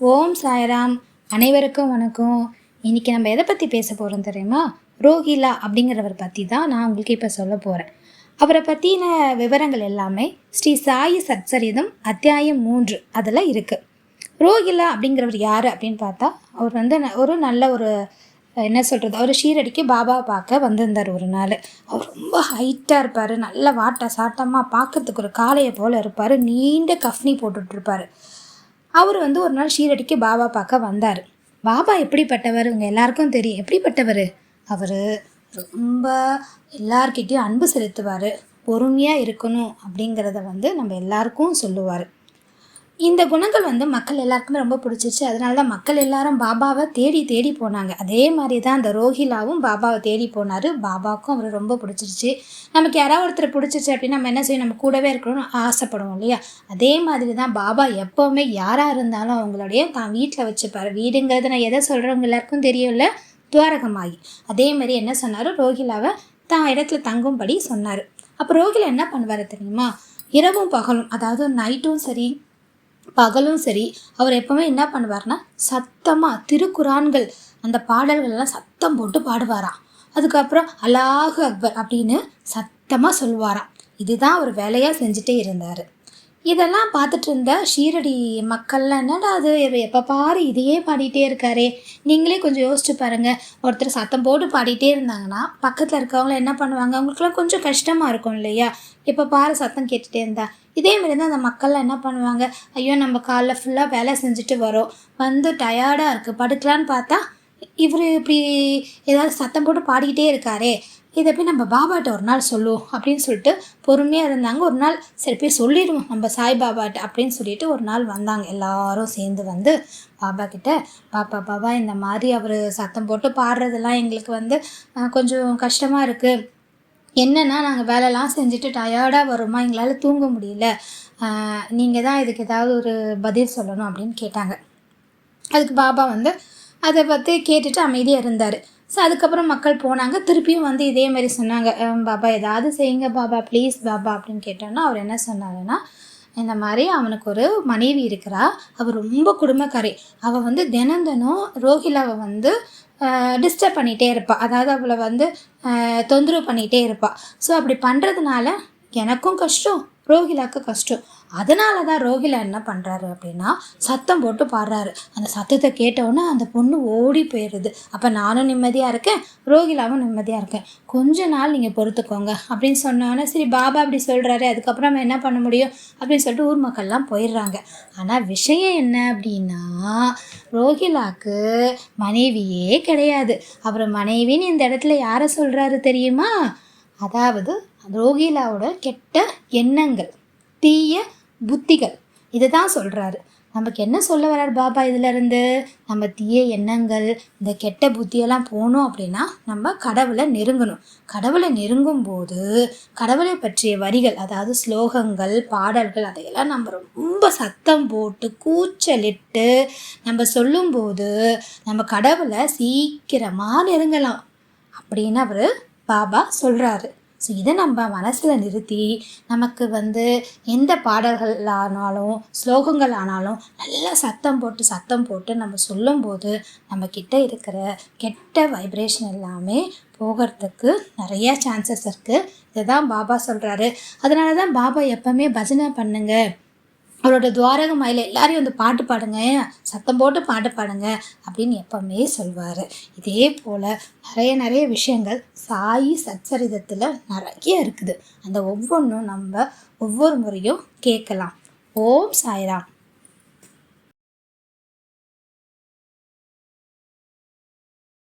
ஓம் சாய்ராம். அனைவருக்கும் வணக்கம். இன்றைக்கி நம்ம எதை பற்றி பேச போகிறோம் தெரியுமா? ரோஹிலா அப்படிங்கிறவர் பற்றி தான் நான் உங்களுக்கு இப்போ சொல்ல போகிறேன் அவரை பற்றின விவரங்கள் எல்லாமே ஸ்ரீ சாயி சத்சரிதம் அத்தியாயம் மூன்று அதில் இருக்குது ரோஹிலா அப்படிங்கிறவர் யார் அப்படின்னு பார்த்தா அவர் வந்து ந- ஒரு நல்ல ஒரு என்ன சொல்கிறது அவர் ஷீரடிக்கு பாபா பார்க்க வந்திருந்தார் ஒரு நாள். அவர் ரொம்ப ஹைட்டாக இருப்பார் நல்ல வாட்ட சாட்டமாக பார்க்கறதுக்கு ஒரு காளையை போல் இருப்பார் நீண்ட கஃப்னி போட்டுட்ருப்பார் அவர் வந்து ஒரு நாள் ஷீரடிக்கு பாபா பார்க்க வந்தார். பாபா எப்படிப்பட்டவர்? உங்கள் எல்லாருக்கும் தெரியும். எப்படிப்பட்டவர்? அவர் ரொம்ப எல்லார்கிட்டயும் அன்பு செலுத்துவார். பொறுமையாக இருக்கணும் அப்படிங்கிறத வந்து நம்ம எல்லாருக்கும் சொல்லுவார். இந்த குணங்கள் வந்து மக்கள் எல்லாருக்குமே ரொம்ப பிடிச்சிருச்சு. அதனால தான் மக்கள் எல்லாரும் பாபாவை தேடி தேடி போனாங்க. அதே மாதிரி தான் அந்த ரோஹிலாவும் பாபாவை தேடி போனார். பாபாவுக்கும் அவரை ரொம்ப பிடிச்சிருச்சு. நமக்கு யாராவது ஒருத்தர் பிடிச்சிருச்சு அப்படின்னா நம்ம என்ன செய்யும் நம்ம கூடவே இருக்கணும்னு ஆசைப்படுவோம் இல்லையா? அதே மாதிரி தான் பாபா எப்போவுமே யாராக இருந்தாலும் அவங்களுடைய தான் வீட்டில் வச்சுப்பார். வீடுங்கிறது நான் எதை சொல்கிறவங்க எல்லாருக்கும் தெரியும்ல? துவாரகமாகி. அதே மாதிரி என்ன சொன்னார்? ரோஹிலாவை தான் இடத்துல தங்கும்படி சொன்னார். அப்போ ரோஹிலா என்ன பண்ணுவார் தெரியுமா? இரவும் பகலும் அதாவது நைட்டும் சரி பகலும் சரி அவர் எப்பவுமே என்ன பண்ணுவார்னா சத்தமாக திருக்குறான்கள் அந்த பாடல்கள்லாம் சத்தம் போட்டு பாடுவாராம். அதுக்கப்புறம் அல்லாஹு அக்பர் அப்படின்னு சத்தமாக சொல்லுவாராம். இதுதான் அவர் வேலையாக செஞ்சுட்டே இருந்தார். இதெல்லாம் பார்த்துட்டு இருந்த ஷீரடி மக்கள்லாம் என்னடா அது எப்போ பாரு இதையே பாடிட்டே இருக்காரே. நீங்களே கொஞ்சம் யோசிச்சு பாருங்க. ஒருத்தர் சத்தம் போட்டு பாடிட்டே இருந்தாங்கன்னா பக்கத்தில் இருக்கவங்கள என்ன பண்ணுவாங்க? அவங்களுக்குலாம் கொஞ்சம் கஷ்டமாக இருக்கும் இல்லையா? இப்போ பாரு சத்தம் கேட்டுகிட்டே இருந்தா. இதே மாதிரி தான் அந்த மக்கள்லாம் என்ன பண்ணுவாங்க? ஐயோ நம்ம காலைல ஃபுல்லாக வேலை செஞ்சுட்டு வரோம். வந்து டயர்டாக இருக்குது படுக்கலான்னு பார்த்தா இவர் இப்படி ஏதாவது சத்தம் போட்டு பாடிக்கிட்டே இருக்காரே. இதை போய் நம்ம பாபாட்ட ஒரு நாள் சொல்லுவோம் அப்படின்னு சொல்லிட்டு பொறுமையாக இருந்தாங்க. ஒரு நாள் சரி போய் சொல்லிடுவோம். நம்ம சாய்பாபாட்ட அப்படின்னு சொல்லிட்டு ஒரு நாள் வந்தாங்க. எல்லாரும் சேர்ந்து வந்து பாபா கிட்ட பாப்பா பாபா இந்த மாதிரி அவர் சத்தம் போட்டு பாடுறதெல்லாம் எங்களுக்கு வந்து கொஞ்சம் கஷ்டமாக இருக்குது என்னன்னா நாங்கள் வேலைலாம் செஞ்சுட்டு டயர்டாக வருமா எங்களால் தூங்க முடியல. நீங்கள் தான் இதுக்கு ஏதாவது ஒரு பதில் சொல்லணும் அப்படின்னு கேட்டாங்க. அதுக்கு பாபா வந்து அதை பற்றி கேட்டுட்டு அமைதியாக இருந்தார். ஸோ அதுக்கப்புறம் மக்கள் போனாங்க. திருப்பியும் வந்து இதே மாதிரி சொன்னாங்க. பாபா ஏதாவது செய்யுங்க பாபா ப்ளீஸ் பாபா அப்படின்னு கேட்டோன்னா அவர் என்ன சொன்னாருன்னா இந்த மாதிரி அவனுக்கு ஒரு மனைவி இருக்கிறா. அவள் ரொம்ப குடும்பக்காரி. அவள் வந்து தினம் தினம் ரோஹிலாவை வந்து டிஸ்டர்ப் பண்ணிகிட்டே இருப்பாள் அதாவது அவளை வந்து தொந்தரவு பண்ணிகிட்டே இருப்பாள் ஸோ அப்படி பண்ணுறதுனால எனக்கும் கஷ்டம் ரோஹிலாவுக்கு கஷ்டம். அதனால தான் ரோகிலா என்ன பண்ணுறாரு அப்படின்னா சத்தம் போட்டு பாடுறாரு. அந்த சத்தத்தை கேட்டவுடனே அந்த பொண்ணு ஓடி போயிடுது அப்போ நானும் நிம்மதியாக இருக்கேன் ரோகிலாவும் நிம்மதியாக இருக்கேன். கொஞ்ச நாள் நீங்கள் பொறுத்துக்கோங்க அப்படின்னு சொன்னோன்னே சரி பாபா அப்படி சொல்கிறாரு அதுக்கப்புறம் நம்ம என்ன பண்ண முடியும் அப்படின்னு சொல்லிட்டு ஊர் மக்கள்லாம் போயிடுறாங்க. ஆனால் விஷயம் என்ன அப்படின்னா ரோகிலாவுக்கு மனைவியே கிடையாது. அப்புறம் மனைவின்னு இந்த இடத்துல யாரை சொல்கிறாரு தெரியுமா? அதாவது ரோகிலாவோட கெட்ட எண்ணங்கள். தீய புத்திகள். இதை தான் சொல்கிறாரு நமக்கு என்ன சொல்ல வர்றார் பாபா இதிலிருந்து? நம்ம தீய எண்ணங்கள் இந்த கெட்ட புத்தியெல்லாம் போகணும் அப்படின்னா நம்ம கடவுளை நெருங்கணும். கடவுளை நெருங்கும் போது கடவுளை பற்றிய வரிகள் அதாவது ஸ்லோகங்கள் பாடல்கள் அதையெல்லாம் நம்ம ரொம்ப சத்தம் போட்டு கூச்சலிட்டு நம்ம சொல்லும்போது நம்ம கடவுளை சீக்கிரமாக நெருங்கலாம் அப்படின்னு அவர் பாபா சொல்கிறாரு ஸோ இதை நம்ம மனசில் நிறுத்தி நமக்கு வந்து எந்த பாடல்கள் ஆனாலும் ஸ்லோகங்கள் ஆனாலும் நல்லா சத்தம் போட்டு சத்தம் போட்டு நம்ம சொல்லும்போது நம்மக்கிட்ட இருக்கிற கெட்ட வைப்ரேஷன் எல்லாமே போகிறதுக்கு நிறைய சான்சஸ் இருக்குது இதுதான் பாபா சொல்கிறாரு அதனால தான் பாபா எப்பவுமே பஜனை பண்ணுங்கள் அவரோட துவாரக மயில எல்லாரையும் வந்து பாட்டு பாடுங்க சத்தம் போட்டு பாட்டு பாடுங்க அப்படின்னு எப்பவுமே சொல்வார். இதே போல் நிறைய நிறைய விஷயங்கள் சாயி சச்சரிதத்தில் நிறைய இருக்குது. அந்த ஒவ்வொன்றும் நம்ம ஒவ்வொரு முறையும் கேட்கலாம். ஓம் சாய்ராம்.